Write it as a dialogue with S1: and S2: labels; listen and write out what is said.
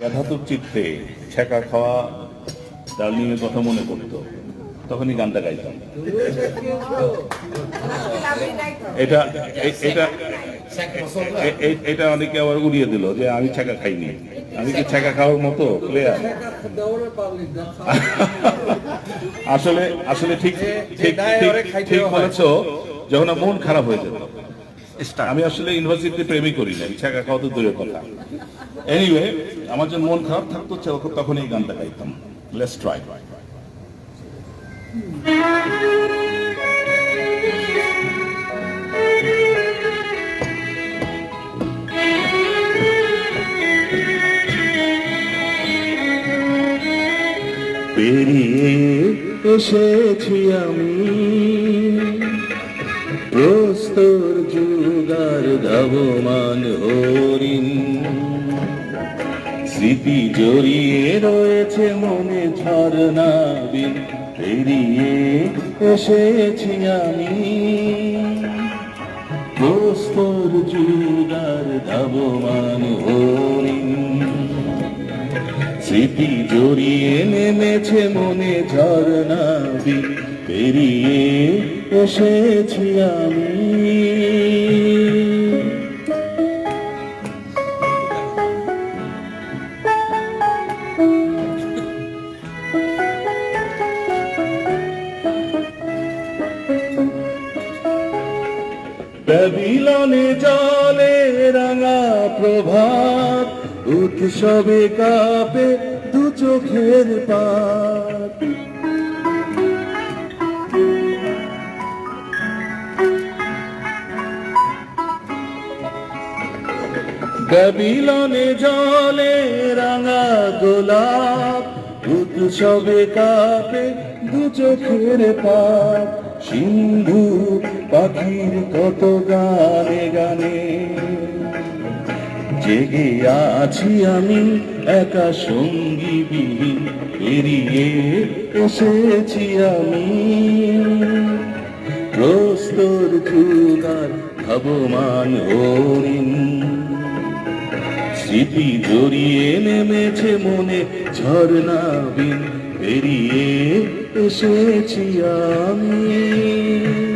S1: ব্যথাতুর চিত্তে ছেঁকা খাওয়া ডার্লিং এর কথা মনে তখনই গানটা গাইতাম। এটা এটা এটা অনেকে আবার উড়িয়ে দিল যে আমি ছেঁকা খাইনি। আমি কি ছেঁকা খাওয়ার মতো প্লেয়ার আসলে আসলে ঠিক, ঠিক- ঠিক বলেছ, যখন মন খারাপ হয়ে যেত। আমি আসলে ইউনিভার্সিটিতে প্রেমই করি না, ছেঁকা খাওয়া তো দূরের কথা। এনিওয়ে আমার যখন মন খারাপ থাকতো তখন- এই গানটা গাইতাম। লেটস ট্রাই পেরিয়ে এসেছি আমি। প্রস্তর যুগার ধাবমান হরিণ। স্মৃতি জড়িয়ে রয়েছে মনে ঝর্ণা বিন। পেরিয়ে এসেছি আমি। প্রস্তর যুগার ধাবমান হরিণ। স্মৃতি জড়িয়ে নেমেছে মনে ঝর্ণা বিন। পেরিয়ে এসেছি আমি। প্যাভিলনে জলে রাঙা প্রভাত, উৎসবে কাপে দু চোখের পাত। প্যাভিলনে জলে রাঙা গোলাপ, উৎসবে কাপে দু চোখের পাত। সিন্ধু পাখির কত গানে গানে। জেগে আছি আমি একা সঙ্গী পেরিয়ে এসেছি আমি। প্রস্তর যুগার ভবমান হরিণ। স্মৃতি জড়িয়ে নেমেছে মনে ঝর্ণা বিন পেরিয়ে এসেছি আমি।